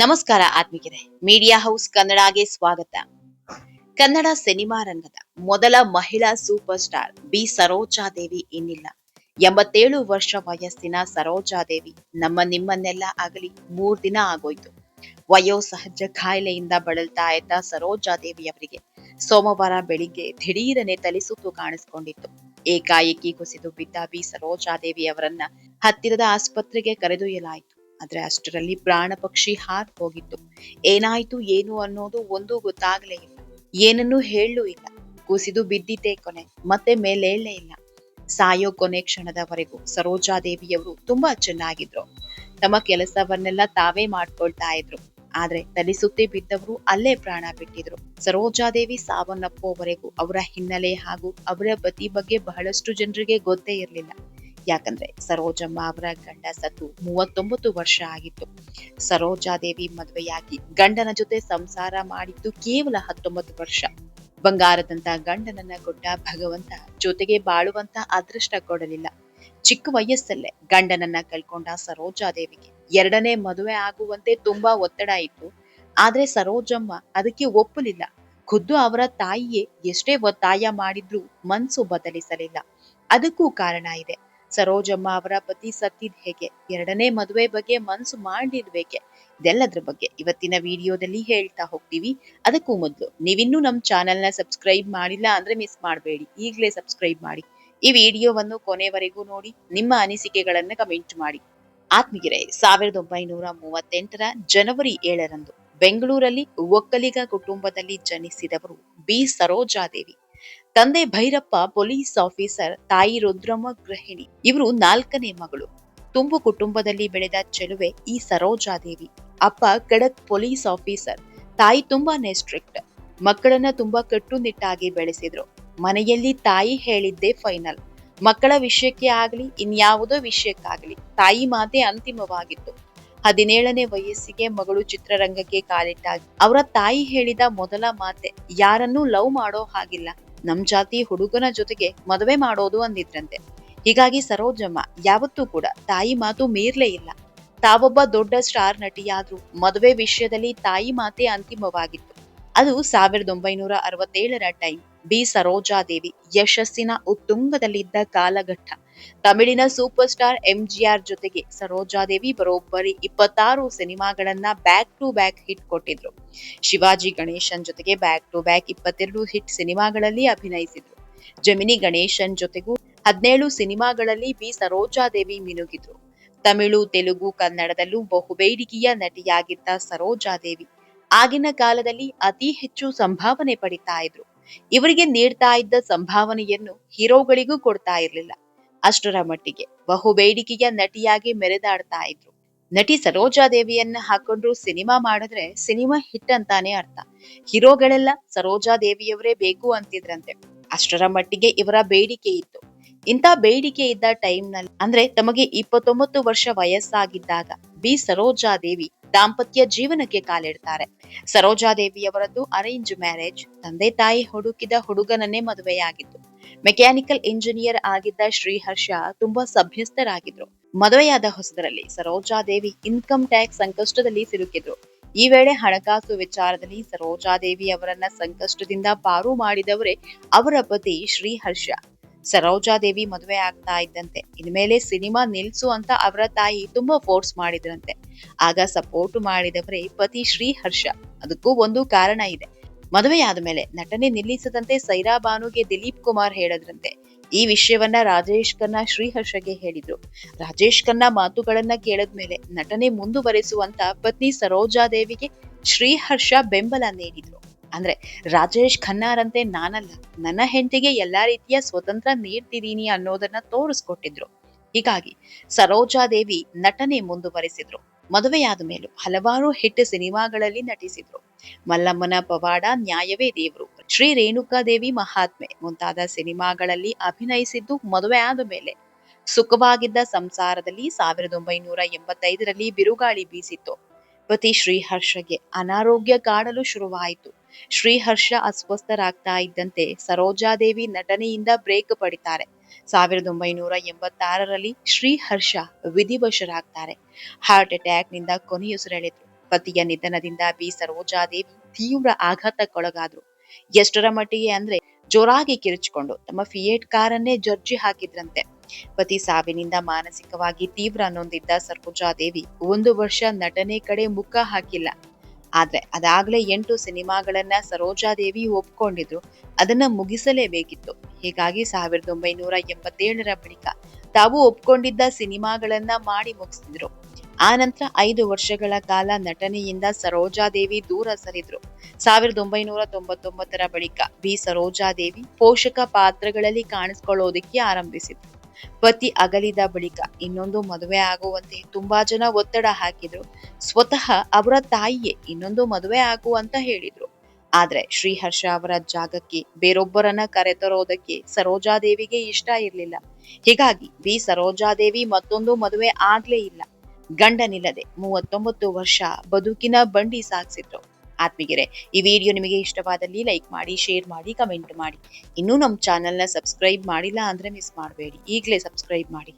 ನಮಸ್ಕಾರ ಆತ್ಮಿಕರೇ media house ಕನ್ನಡಗೆ ಸ್ವಾಗತ. Kannada cinema ರಂಗದ ಮೊದಲ ಮಹಿಳಾ ಸೂಪರ್ ಸ್ಟಾರ್ ಬಿ ಸರೋಜಾದೇವಿ ಇನ್ನಿಲ್ಲ. ಎಂಬತ್ತೇಳು ವರ್ಷ ವಯಸ್ಸಿನ ಸರೋಜಾದೇವಿ ನಮ್ಮ ನಿಮ್ಮನ್ನೆಲ್ಲ ಆಗಲಿ ಮೂರ್ ದಿನ ಆಗೋಯ್ತು. ವಯೋಸಹಜ ಕಾಯಿಲೆಯಿಂದ ಬಳಲ್ತಾ ಇದ್ದ ಸರೋಜಾದೇವಿ ಅವರಿಗೆ ಸೋಮವಾರ ಬೆಳಿಗ್ಗೆ ದಿಢೀರನೆ ತಲೆಸುತ್ತು ಕಾಣಿಸಿಕೊಂಡಿತ್ತು. ಏಕಾಏಕಿ ಕುಸಿದು ಬಿದ್ದ ಬಿ ಸರೋಜಾದೇವಿ ಅವರನ್ನ ಹತ್ತಿರದ ಆಸ್ಪತ್ರೆಗೆ ಕರೆದೊಯ್ಯಲಾಯಿತು. ಆದ್ರೆ ಅಷ್ಟರಲ್ಲಿ ಪ್ರಾಣ ಪಕ್ಷಿ ಹಾರ್ ಹೋಗಿತ್ತು. ಏನಾಯ್ತು, ಏನು ಅನ್ನೋದು ಒಂದೂ ಗೊತ್ತಾಗ್ಲೇ ಇಲ್ಲ. ಏನನ್ನೂ ಹೇಳಲೂ ಇಲ್ಲ. ಕುಸಿದು ಬಿದ್ದಿದ್ದೇ ಕೊನೆ, ಮತ್ತೆ ಮೇಲೇಳಲೇ ಇಲ್ಲ. ಸಾಯೋ ಕೊನೆ ಕ್ಷಣದವರೆಗೂ ಸರೋಜಾದೇವಿಯವರು ತುಂಬಾ ಚೆನ್ನಾಗಿದ್ರು. ತಮ್ಮ ಕೆಲಸವನ್ನೆಲ್ಲ ತಾವೇ ಮಾಡ್ಕೊಳ್ತಾ ಇದ್ರು. ಆದ್ರೆ ತಲಿಸುತ್ತಿ ಬಿದ್ದವರು ಅಲ್ಲೇ ಪ್ರಾಣ ಬಿಟ್ಟಿದ್ರು. ಸರೋಜಾದೇವಿ ಸಾವನ್ನಪ್ಪುವವರೆಗೂ ಅವರ ಹಿನ್ನೆಲೆ ಹಾಗೂ ಅವರ ಪತಿ ಬಗ್ಗೆ ಬಹಳಷ್ಟು ಜನರಿಗೆ ಗೊತ್ತೇ ಇರಲಿಲ್ಲ. ಯಾಕಂದ್ರೆ ಸರೋಜಮ್ಮ ಅವರ ಗಂಡ ಸತ್ತು ಮೂವತ್ತೊಂಬತ್ತು ವರ್ಷ ಆಗಿತ್ತು. ಸರೋಜಾದೇವಿ ಮದುವೆಯಾಗಿ ಗಂಡನ ಜೊತೆ ಸಂಸಾರ ಮಾಡಿದ್ದು ಕೇವಲ ಹತ್ತೊಂಬತ್ತು ವರ್ಷ. ಬಂಗಾರದಂತ ಗಂಡನನ್ನ ಕೊಟ್ಟ ಭಗವಂತ ಜೊತೆಗೆ ಬಾಳುವಂತ ಅದೃಷ್ಟ ಕೊಡಲಿಲ್ಲ. ಚಿಕ್ಕ ವಯಸ್ಸಲ್ಲೇ ಗಂಡನನ್ನ ಕಳ್ಕೊಂಡ ಸರೋಜಾದೇವಿಗೆ ಎರಡನೇ ಮದುವೆ ಆಗುವಂತೆ ತುಂಬಾ ಒತ್ತಡ ಇತ್ತು. ಆದ್ರೆ ಸರೋಜಮ್ಮ ಅದಕ್ಕೆ ಒಪ್ಪಲಿಲ್ಲ. ಖುದ್ದು ಅವರ ತಾಯಿಯೇ ಎಷ್ಟೇ ಒತ್ತಾಯ ಮಾಡಿದ್ರೂ ಮನ್ಸು ಬದಲಿಸಲಿಲ್ಲ. ಅದಕ್ಕೂ ಕಾರಣ ಇದೆ. ಸರೋಜಮ್ಮ ಅವರ ಪತಿ ಸತ್ತಿದ್ ಹೇಗೆ? ಎರಡನೇ ಮದುವೆ ಬಗ್ಗೆ ಮನಸ್ಸು ಮಾಡಿರ್ಬೇಕೆ? ಇದೆಲ್ಲದ್ರ ಬಗ್ಗೆ ಇವತ್ತಿನ ವಿಡಿಯೋದಲ್ಲಿ ಹೇಳ್ತಾ ಹೋಗ್ತೀವಿ. ಅದಕ್ಕೂ ಮೊದಲು ನೀವಿನ್ನೂ ನಮ್ಮ ಚಾನೆಲ್ನ ಸಬ್ಸ್ಕ್ರೈಬ್ ಮಾಡಿಲ್ಲ ಅಂದ್ರೆ ಮಿಸ್ ಮಾಡಬೇಡಿ. ಈಗಲೇ ಸಬ್ಸ್ಕ್ರೈಬ್ ಮಾಡಿ. ಈ ವಿಡಿಯೋವನ್ನು ಕೊನೆವರೆಗೂ ನೋಡಿ, ನಿಮ್ಮ ಅನಿಸಿಕೆಗಳನ್ನ ಕಮೆಂಟ್ ಮಾಡಿ. ಆತ್ಮಗಿರೆ ಸಾವಿರದ ಒಂಬೈನೂರ ಮೂವತ್ತೆಂಟರ ಜನವರಿ ಏಳರಂದು ಬೆಂಗಳೂರಲ್ಲಿ ಒಕ್ಕಲಿಗ ಕುಟುಂಬದಲ್ಲಿ ಜನಿಸಿದವರು ಬಿ. ಸರೋಜಾದೇವಿ. ತಂದೆ ಭೈರಪ್ಪ, ಪೊಲೀಸ್ ಆಫೀಸರ್, ತಾಯಿ ರುದ್ರಮ್ಮ ಗೃಹಿಣಿ, ಇವರು ನಾಲ್ಕನೇ ಮಗಳು. ತುಂಬು ಕುಟುಂಬದಲ್ಲಿ ಬೆಳೆದ ಚೆಲುವೆ ಈ ಸರೋಜಾದೇವಿ. ಅಪ್ಪ ಕಡಕ್ ಪೊಲೀಸ್ ಆಫೀಸರ್, ತಾಯಿ ತುಂಬಾನೇ ಸ್ಟ್ರಿಕ್ಟ್. ಮಕ್ಕಳನ್ನ ತುಂಬಾ ಕಟ್ಟುನಿಟ್ಟಾಗಿ ಬೆಳೆಸಿದ್ರು. ಮನೆಯಲ್ಲಿ ತಾಯಿ ಹೇಳಿದ್ದೆ ಫೈನಲ್. ಮಕ್ಕಳ ವಿಷಯಕ್ಕೆ ಆಗ್ಲಿ, ಇನ್ಯಾವುದೋ ವಿಷಯಕ್ಕಾಗ್ಲಿ, ತಾಯಿ ಮಾತೆ ಅಂತಿಮವಾಗಿತ್ತು. ಹದಿನೇಳನೇ ವಯಸ್ಸಿಗೆ ಮಗಳು ಚಿತ್ರರಂಗಕ್ಕೆ ಕಾಲಿಟ್ಟಾಗ, ಅವರ ತಾಯಿ ಹೇಳಿದ ಮೊದಲ ಮಾತೆ, ಯಾರನ್ನೂ ಲವ್ ಮಾಡೋ ಹಾಗಿಲ್ಲ. ನಮ್ ಜಾತಿ ಹುಡುಗನ ಜೊತೆಗೆ ಮದುವೆ ಮಾಡೋದು ಅಂದಿದ್ರಂತೆ. ಹೀಗಾಗಿ ಸರೋಜಮ್ಮ ಯಾವತ್ತೂ ಕೂಡ ತಾಯಿ ಮಾತು ಮೀರ್ಲೇ ಇಲ್ಲ. ತಾವೊಬ್ಬ ದೊಡ್ಡ ಸ್ಟಾರ್ ನಟಿಯಾದ್ರೂ ಮದುವೆ ವಿಷಯದಲ್ಲಿ ತಾಯಿ ಮಾತೆ ಅಂತಿಮವಾಗಿತ್ತು. ಅದು ಸಾವಿರದ ಒಂಬೈನೂರ ಅರವತ್ತೇಳರ ಟೈಮ್ ಬಿ. ಸರೋಜಾದೇವಿ ಯಶಸ್ಸಿನ ಉತ್ತುಂಗದಲ್ಲಿದ್ದ ಕಾಲಘಟ್ಟ. ತಮಿಳಿನ ಸೂಪರ್ ಸ್ಟಾರ್ ಎಂಜಿಆರ್ ಜೊತೆಗೆ ಸರೋಜಾದೇವಿ ಬರೋಬ್ಬರಿ ಇಪ್ಪತ್ತಾರು ಸಿನಿಮಾಗಳನ್ನ ಬ್ಯಾಕ್ ಟು ಬ್ಯಾಕ್ ಹಿಟ್ ಕೊಟ್ಟಿದ್ರು. ಶಿವಾಜಿ ಗಣೇಶನ್ ಜೊತೆಗೆ ಬ್ಯಾಕ್ ಟು ಬ್ಯಾಕ್ ಇಪ್ಪತ್ತೆರಡು ಹಿಟ್ ಸಿನಿಮಾಗಳಲ್ಲಿ ಅಭಿನಯಿಸಿದ್ರು. ಜಮಿನಿ ಗಣೇಶನ್ ಜೊತೆಗೂ ಹದಿನೇಳು ಸಿನಿಮಾಗಳಲ್ಲಿ ಬಿ ಸರೋಜಾದೇವಿ ಮಿನುಗಿದ್ರು. ತಮಿಳು, ತೆಲುಗು, ಕನ್ನಡದಲ್ಲೂ ಬಹುಬೇಡಿಕೆಯ ನಟಿಯಾಗಿದ್ದ ಸರೋಜಾದೇವಿ ಆಗಿನ ಕಾಲದಲ್ಲಿ ಅತಿ ಹೆಚ್ಚು ಸಂಭಾವನೆ ಪಡಿತಾ ಇದ್ರು. ಇವರಿಗೆ ನೀಡ್ತಾ ಇದ್ದ ಸಂಭಾವನೆಯನ್ನು ಹೀರೋಗಳಿಗೂ ಕೊಡ್ತಾ ಇರ್ಲಿಲ್ಲ. ಅಷ್ಟರ ಮಟ್ಟಿಗೆ ಬಹು ಬೇಡಿಕೆಯ ನಟಿಯಾಗಿ ಮೆರೆದಾಡ್ತಾ ಇದ್ರು. ನಟಿ ಸರೋಜಾದೇವಿಯನ್ನ ಹಾಕೊಂಡ್ರು ಸಿನಿಮಾ ಮಾಡಿದ್ರೆ ಸಿನಿಮಾ ಹಿಟ್ ಅಂತಾನೆ ಅರ್ಥ. ಹೀರೋಗಳೆಲ್ಲ ಸರೋಜಾ ದೇವಿಯವರೇ ಬೇಕು ಅಂತಿದ್ರಂತೆ. ಅಷ್ಟರ ಮಟ್ಟಿಗೆ ಇವರ ಬೇಡಿಕೆ ಇತ್ತು. ಇಂಥ ಬೇಡಿಕೆ ಇದ್ದ ಟೈಮ್ನಲ್ಲಿ ಅಂದ್ರೆ ತಮಗೆ ಇಪ್ಪತ್ತೊಂಬತ್ತು ವರ್ಷ ವಯಸ್ಸಾಗಿದ್ದಾಗ ಬಿ ಸರೋಜಾದೇವಿ ದಾಂಪತ್ಯ ಜೀವನಕ್ಕೆ ಕಾಲಿಡ್ತಾರೆ. ಸರೋಜಾದೇವಿಯವರದ್ದು ಅರೇಂಜ್ ಮ್ಯಾರೇಜ್, ತಂದೆ ತಾಯಿ ಹುಡುಕಿದ ಹುಡುಗನನ್ನೇ ಮದುವೆಯಾಗಿತ್ತು ಮೆಕ್ಯಾನಿಕಲ್ ಇಂಜಿನಿಯರ್ ಆಗಿದ್ದ ಶ್ರೀಹರ್ಷ ತುಂಬಾ ಸಭ್ಯಸ್ಥರಾಗಿದ್ರು. ಮದುವೆಯಾದ ಹೊಸದರಲ್ಲಿ ಸರೋಜಾದೇವಿ ಇನ್ಕಮ್ ಟ್ಯಾಕ್ಸ್ ಸಂಕಷ್ಟದಲ್ಲಿ ಸಿಲುಕಿದ್ರು. ಈ ವೇಳೆ ಹಣಕಾಸು ವಿಚಾರದಲ್ಲಿ ಸರೋಜಾದೇವಿ ಅವರನ್ನ ಸಂಕಷ್ಟದಿಂದ ಪಾರು ಮಾಡಿದವರೇ ಅವರ ಪತಿ ಶ್ರೀಹರ್ಷ ಸರೋಜಾದೇವಿ ಮದುವೆ ಆಗ್ತಾ ಇದ್ದಂತೆ. ಇನ್ಮೇಲೆ ಸಿನಿಮಾ ನಿಲ್ಸು ಅಂತ ಅವರ ತಾಯಿ ತುಂಬಾ ಫೋರ್ಸ್ ಮಾಡಿದ್ರಂತೆ. ಆಗ ಸಪೋರ್ಟ್ ಮಾಡಿದವರೇ ಪತಿ ಶ್ರೀಹರ್ಷ ಅದಕ್ಕೂ ಒಂದು ಕಾರಣ ಇದೆ. ಮದುವೆಯಾದ ಮೇಲೆ ನಟನೆ ನಿಲ್ಲಿಸದಂತೆ ಸೈರಾ ಬಾನುಗೆ ದಿಲೀಪ್ ಕುಮಾರ್ ಹೇಳದ್ರಂತೆ. ಈ ವಿಷಯವನ್ನ ರಾಜೇಶ್ ಖನ್ನಾ ಶ್ರೀಹರ್ಷಗೆ ಹೇಳಿದ್ರು. ರಾಜೇಶ್ ಖನ್ನಾ ಮಾತುಗಳನ್ನ ಕೇಳದ್ಮೇಲೆ ನಟನೆ ಮುಂದುವರೆಸುವಂತ ಪತ್ನಿ ಸರೋಜಾದೇವಿಗೆ ಶ್ರೀಹರ್ಷ ಬೆಂಬಲ ನೀಡಿದ್ರು. ಅಂದ್ರೆ ರಾಜೇಶ್ ಖನ್ನಾರಂತೆ ನಾನಲ್ಲ, ನನ್ನ ಹೆಂಡತಿಗೆ ಎಲ್ಲಾ ರೀತಿಯ ಸ್ವತಂತ್ರ ನೀಡ್ತಿದ್ದೀನಿ ಅನ್ನೋದನ್ನ ತೋರಿಸ್ಕೊಟ್ಟಿದ್ರು. ಹೀಗಾಗಿ ಸರೋಜಾದೇವಿ ನಟನೆ ಮುಂದುವರೆಸಿದ್ರು. ಮದುವೆಯಾದ ಮೇಲೂ ಹಲವಾರು ಹಿಟ್ ಸಿನಿಮಾಗಳಲ್ಲಿ ನಟಿಸಿದ್ರು. ಮಲ್ಲಮ್ಮನ ಪವಾಡ, ನ್ಯಾಯವೇ ದೇವರು. ಶ್ರೀ ರೇಣುಕಾದೇವಿ ಮಹಾತ್ಮೆ ಮುಂತಾದ ಸಿನಿಮಾಗಳಲ್ಲಿ ಅಭಿನಯಿಸಿದ್ದು ಮದುವೆ ಆದ ಮೇಲೆ. ಸುಖವಾಗಿದ್ದ ಸಂಸಾರದಲ್ಲಿ ಸಾವಿರದ ಒಂಬೈನೂರ ಎಂಬತ್ತೈದರಲ್ಲಿ ಬಿರುಗಾಳಿ ಬೀಸಿತ್ತು. ಪತಿ ಶ್ರೀಹರ್ಷಗೆ ಅನಾರೋಗ್ಯ ಕಾಡಲು ಶುರುವಾಯಿತು. ಶ್ರೀಹರ್ಷ ಅಸ್ವಸ್ಥರಾಗ್ತಾ ಇದ್ದಂತೆ ಸರೋಜಾದೇವಿ ನಟನೆಯಿಂದ ಬ್ರೇಕ್ ಪಡಿತಾರೆ. ಸಾವಿರದ ಒಂಬೈನೂರ ಎಂಬತ್ತಾರರಲ್ಲಿ ಶ್ರೀಹರ್ಷ ವಿಧಿವಶರಾಗ್ತಾರೆ. ಹಾರ್ಟ್ ಅಟ್ಯಾಕ್ನಿಂದ ಕೊನೆಯುಸಿರೆಳೆದ್ರು ಪತಿಯ ನಿಧನದಿಂದ ಬಿ ಸರೋಜಾದೇವಿ ತೀವ್ರ ಆಘಾತಕ್ಕೊಳಗಾದ್ರು. ಎಷ್ಟರ ಮಟ್ಟಿಗೆ ಅಂದ್ರೆ ಜೋರಾಗಿ ಕಿರಿಚಿಕೊಂಡು ತಮ್ಮ ಫಿಯೇಟ್ ಕಾರನ್ನೇ ಜರ್ಜಿ ಹಾಕಿದ್ರಂತೆ. ಪತಿ ಸಾವಿನಿಂದ ಮಾನಸಿಕವಾಗಿ ತೀವ್ರ ನೊಂದಿದ್ದ ಸರೋಜಾದೇವಿ ಒಂದು ವರ್ಷ ನಟನೆ ಕಡೆ ಮುಖ ಹಾಕಿಲ್ಲ. ಆದ್ರೆ ಅದಾಗ್ಲೇ ಎಂಟು ಸಿನಿಮಾಗಳನ್ನ ಸರೋಜಾದೇವಿ ಒಪ್ಕೊಂಡಿದ್ರು. ಅದನ್ನ ಮುಗಿಸಲೇಬೇಕಿತ್ತು. ಹೀಗಾಗಿ ಸಾವಿರದ ಒಂಬೈನೂರ ಎಂಬತ್ತೇಳರ ಬಳಿಕ ತಾವು ಒಪ್ಕೊಂಡಿದ್ದ ಸಿನಿಮಾಗಳನ್ನ ಮಾಡಿ ಮುಗಿಸಿದ್ರು. ಆ ನಂತರ ಐದು ವರ್ಷಗಳ ಕಾಲ ನಟನೆಯಿಂದ ಸರೋಜಾದೇವಿ ದೂರ ಸರಿದ್ರು. ಸಾವಿರದ ಒಂಬೈನೂರ ತೊಂಬತ್ತೊಂಬತ್ತರ ಬಳಿಕ ಬಿ. ಸರೋಜಾದೇವಿ ಪೋಷಕ ಪಾತ್ರಗಳಲ್ಲಿ ಕಾಣಿಸ್ಕೊಳ್ಳೋದಕ್ಕೆ ಆರಂಭಿಸಿದ್ರು. ಪತಿ ಅಗಲಿದ ಬಳಿಕ ಇನ್ನೊಂದು ಮದುವೆ ಆಗುವಂತೆ ತುಂಬಾ ಜನ ಒತ್ತಡ ಹಾಕಿದ್ರು. ಸ್ವತಃ ಅವರ ತಾಯಿಯೇ ಇನ್ನೊಂದು ಮದುವೆ ಆಗು ಅಂತ ಹೇಳಿದ್ರು. ಆದ್ರೆ ಶ್ರೀಹರ್ಷ ಅವರ ಜಾಗಕ್ಕೆ ಬೇರೊಬ್ಬರನ್ನ ಕರೆತರೋದಕ್ಕೆ ಸರೋಜಾದೇವಿಗೆ ಇಷ್ಟ ಇರಲಿಲ್ಲ. ಹೀಗಾಗಿ ಬಿ ಸರೋಜಾದೇವಿ ಮತ್ತೊಂದು ಮದುವೆ ಆಗ್ಲೇ ಇಲ್ಲ. ಗಂಡನಿಲ್ಲದೆ ಮೂವತ್ತೊಂಬತ್ತು ವರ್ಷ ಬದುಕಿನ ಬಂಡಿ ಸಾಗಿಸಿದ್ರು ಆತ್ಮಿಗೆರೆ ಈ ವಿಡಿಯೋ ನಿಮಗೆ ಇಷ್ಟವಾದಲ್ಲಿ ಲೈಕ್ ಮಾಡಿ, ಶೇರ್ ಮಾಡಿ, ಕಮೆಂಟ್ ಮಾಡಿ. ಇನ್ನೂ ನಮ್ಮ ಚಾನೆಲ್ನ ಸಬ್ಸ್ಕ್ರೈಬ್ ಮಾಡಿಲ್ಲ ಅಂದ್ರೆ ಮಿಸ್ ಮಾಡಬೇಡಿ. ಈಗಲೇ ಸಬ್ಸ್ಕ್ರೈಬ್ ಮಾಡಿ.